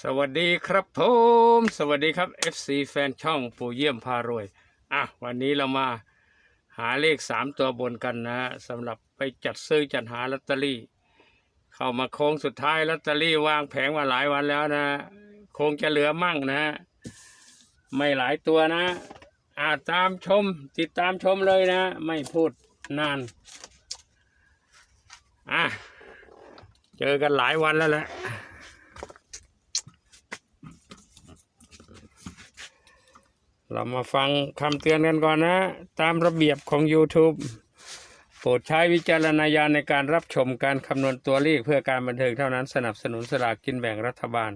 สวัสดีครับผมสวัสดีครับ FC แฟนช่องปู่เยี่ยมพารวย อะ วันนี้เรามาหาเลขสามตัวบนกันนะสำหรับไปจัดซื้อจัดหาลอตเตอรี่ เข้ามาโค้งสุดท้ายลอตเตอรี่วางแผงมาหลายวันแล้วนะ คงจะเหลือมั่งนะ ไม่หลายตัวนะอ่าตามชมติดตามชมเลยนะ ไม่พูดนานอะเจอกันหลายวันแล้วแหละ เรามาฟังคำเตือนกันก่อนนะ ตามระเบียบของ YouTube โปรดใช้วิจารณญาณในการรับชมการคำนวณตัวเลขเพื่อการบันเทิงเท่านั้นสนับสนุนสลากกินแบ่งรัฐบาล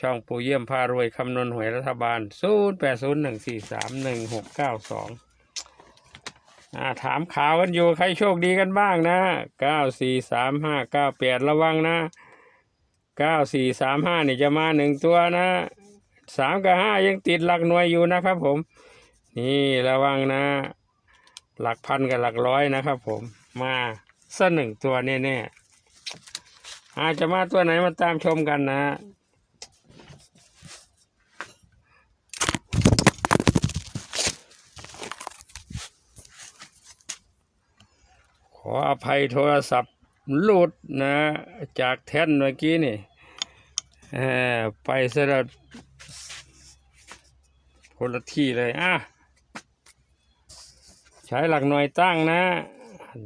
ช่องปู่เยี่ยมพารวยคำนวณหวยรัฐบาล 0 8 0 1 4 3 1 6 9 2อ่าถามข่าวกันอยู่ใครโชคดีกันบ้างนะ 9 4 3 5 9 8 ระวังนะ 9 4 3 5นี่จะมาหนึ่งตัวนะ สามกับห้ายังติดหลักหน่วยอยู่นะครับผม นี่ระวังนะ หลักพันกับหลักร้อยนะครับผม มาสักหนึ่งตัวแน่ๆอาจจะมาตัวไหนมาตามชมกันนะขออภัยโทรศัพท์หลุดนะ จากแท่นเมื่อกี้นี่เอ่อไปสลับ คนละที่เลยอะใช้หลักหน่วยตั้งนะ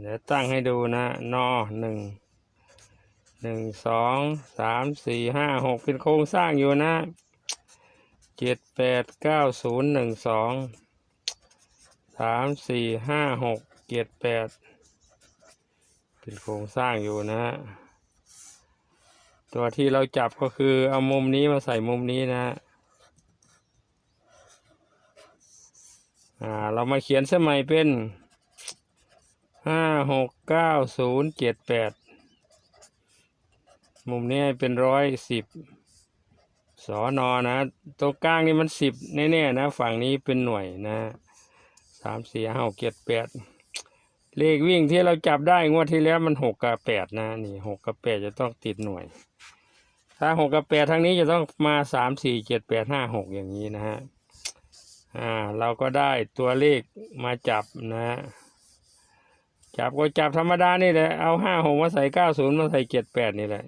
เดี๋ยวตั้งให้ดูนะ นอหนึ่งหนึ่งสองสามสี่ห้าหกเป็นโครงสร้างอยู่นะเจ็ดแปดเก้าศูนย์หนึ่งสองสามสี่ห้าหกเจ็ดแปดเป็นโครงสร้างอยู่นะตัวที่เราจับก็คือเอามุมนี้มาใส่มุมนี้นะ อ่า เรามาเขียนสมัยเป็นห้าหกเก้าศูนย์เจ็ดแปดมุมนี้ให้เป็นร้อยสิบสอนอนะ ตัวกลางนี่มันสิบแน่ๆนะ ฝั่งนี้เป็นหน่วยนะสามสี่ห้าเจ็ดแปดเลขวิ่งที่เราจับได้งวดที่แล้วมันหกกับแปดนะ นี่หกกับแปดจะต้องติดหน่วย ถ้าหกกับแปดทางนี้จะต้องมาสามสี่เจ็ดแปดห้าหกอย่างนี้นะฮะ อ่าเราก็ได้ตัวเลขมาจับนะจับก็จับธรรมดานี่แหละเอาห้าหกมาใส่เก้าศูนย์มาใส่เจ็ดแปดนี่แหละ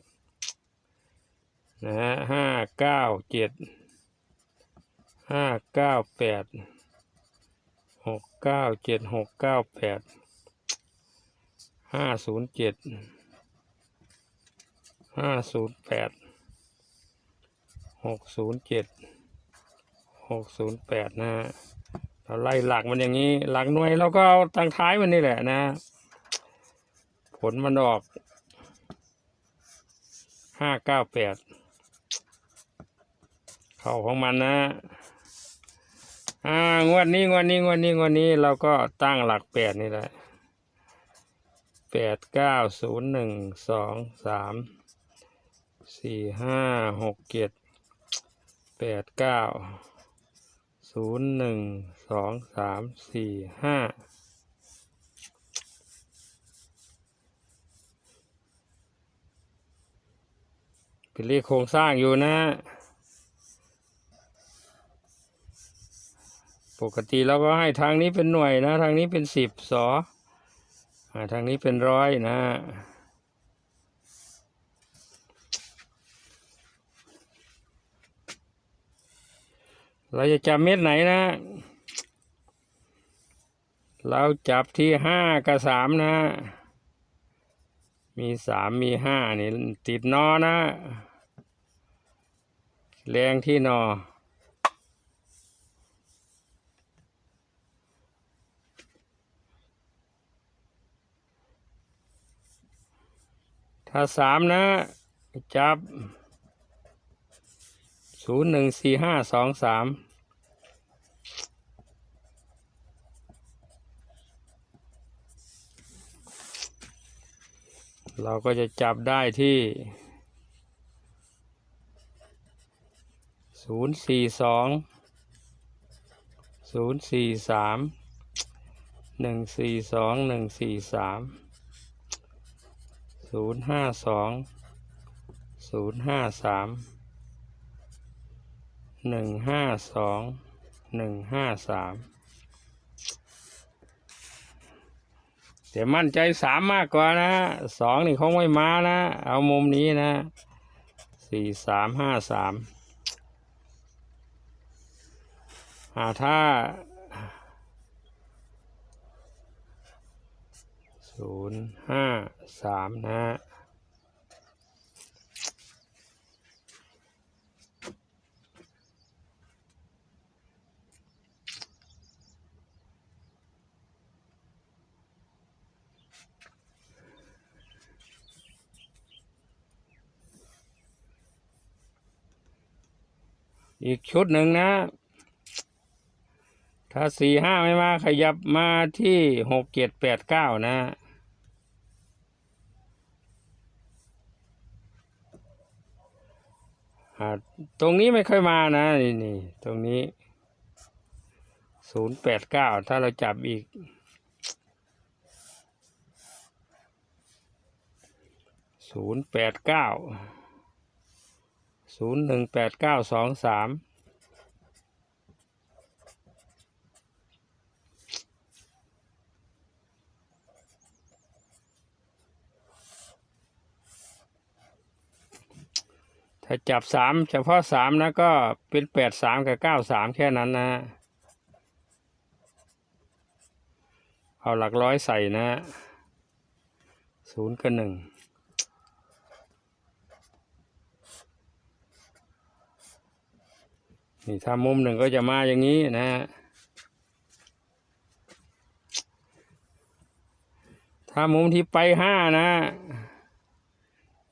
นะฮะห้าเก้าเจ็ดห้าเก้าแปดหกเก้าเจ็ดหกเก้าแปดห้าศูนย์เจ็ดห้าศูนย์แปดหกศูนย์เจ็ด หกศูนย์แปดนะฮะเราไล่หลักมันอย่างนี้ หลักหน่วยเราก็เอาตังท้ายมันนี่แหละนะ ผลมันออกห้าเก้าแปดเข้าของมันนะอ่างวดนี้งวดนี้งวดนี้งวดนี้เราก็ตั้งหลักแปดนี่แหละแปดเก้าศูนย์หนึ่งสองสามสี่ห้าหกเจ็ดแปดเก้า ศูนย์หนึ่งสองสามสี่ห้าเป็นเลขโครงสร้างอยู่นะ ปกติเราก็ให้ทางนี้เป็นหน่วยนะ ทางนี้เป็นสิบสออ่าทางนี้เป็นร้อยนะ เราจะจับเม็ดไหนนะ เราจับที่ห้ากับสามนะ มีสามมีห้านี่ติดนอนะ แรงที่นอ ถ้าสามนะ จับ ศูนย์หนึ่งสี่ห้าสองสามเราก็จะจับได้ที่ศูนย์สี่สองศูนย์สี่สามหนึ่งสี่สองหนึ่งสี่สามศูนย์ห้าสองศูนย์ห้าสาม หนึ่งห้าสองหนึ่งห้าสามแต่มั่นใจสามมากกว่านะสองนี่คงไม่มานะ เอามุมนี้นะสี่สามห้าสามหาถ้าศูนย์ห้าสามนะ อีกชุดหนึ่งนะ ถ้าสี่ห้าไม่มาขยับมาที่หกเจ็ดแปดเก้านะตรงนี้ไม่ค่อยมานะ นี่นี่ตรงนี้ศูนย์แปดเก้าถ้าเราจับอีกศูนย์แปดเก้า ศูนย์หนึ่งแปดเก้าสองสามถ้าจับสามเฉพาะสามนะก็เป็นแปดสามกับเก้าสามแค่นั้นนะ เอาหลักร้อยใส่นะศูนย์กับหนึ่ง นี่ถ้ามุมหนึ่งก็จะมาอย่างนี้นะฮะถ้ามุมที่ไปห้านะ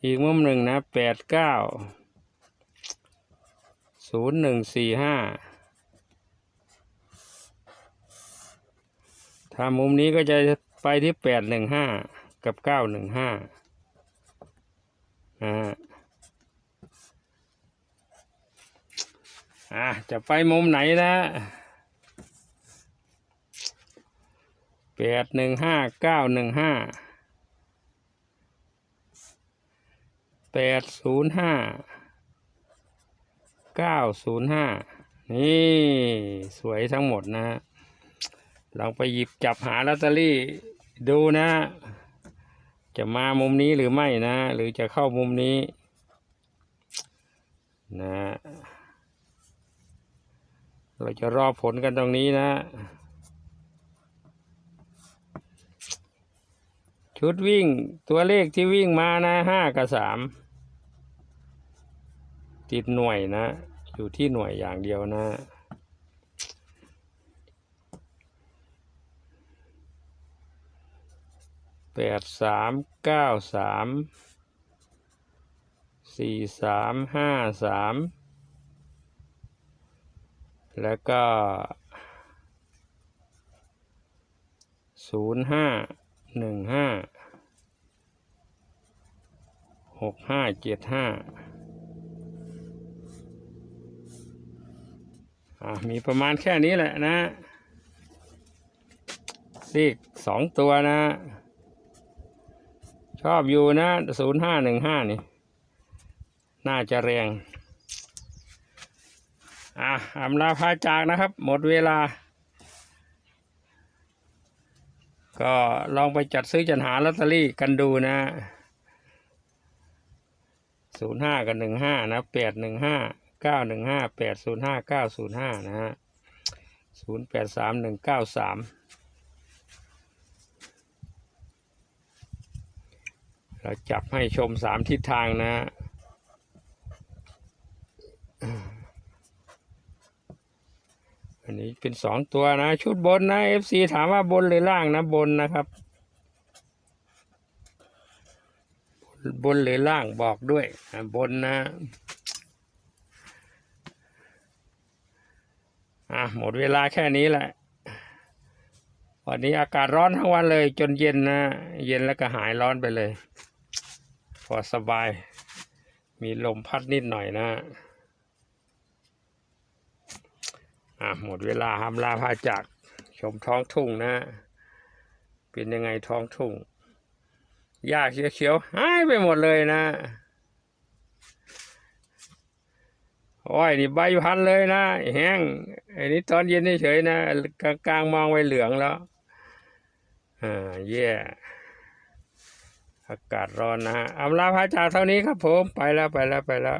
อีกมุมหนึ่งนะแปดเก้าศูนย์หนึ่งสี่ห้าถ้ามุมนี้ก็จะไปที่แปดหนึ่งห้ากับเก้าหนึ่งห้านะฮะ อะจะไปมุมไหนนะแปดหนึ่งห้าเก้าหนึ่งห้าแปดศูนย์ห้าเก้าศูนย์ห้านี่สวยทั้งหมดนะฮะลองไปหยิบจับหาลอตเตอรี่ดูนะ จะมามุมนี้หรือไม่นะ หรือจะเข้ามุมนี้ นะ เราจะรอผลกันตรงนี้นะ ชุดวิ่งตัวเลขที่วิ่งมานะห้ากับสามติดหน่วยนะ อยู่ที่หน่วยอย่างเดียวนะแปดสามเก้าสามสี่สามห้าสาม แล้วก็ศูนย์ห้าหนึ่งห้าหกห้าเจ็ดห้าอ่ามีประมาณแค่นี้แหละนะซีกสองตัวนะ ชอบอยู่นะศูนย์ห้าหนึ่งห้านี่ น่าจะแรง อะอำลาพาจากนะครับ หมดเวลา ก็ลองไปจัดซื้อจัดหาลอตเตอรี่กันดูนะศูนย์ห้ากับหนึ่งห้านะแปดหนึ่งห้าเก้าหนึ่งห้าแปดศูนย์ห้าเก้าศูนย์ห้านะฮะศูนย์แปดสามหนึ่งเก้าสามเราจับให้ชมสามทิศทางนะ อันนี้เป็นสองตัวนะ ชุดบนนะ FC ถามว่าบนหรือล่างนะบนนะครับ บนหรือล่างบอกด้วยบนนะอะหมดเวลาแค่นี้แหละวันนี้อากาศร้อนทั้งวันเลยจนเย็นนะ เย็นแล้วก็หายร้อนไปเลย พอสบาย มีลมพัดนิดหน่อยนะ อะหมดเวลาหำลาพาจากชมท้องทุ่งนะเป็นยังไงท้องทุ่งหญ้าเขียวๆหายไปหมดเลยนะอ้อยนี่ใบพันเลยนะแห้งไอ้นี่ตอนเย็นเฉยๆนะกลางๆมองไปเหลืองแล้วอ่าแย่อากาศร้อนนะฮะอำลาพระจากเท่านี้ครับผม ไปแล้วไปแล้วไปแล้ว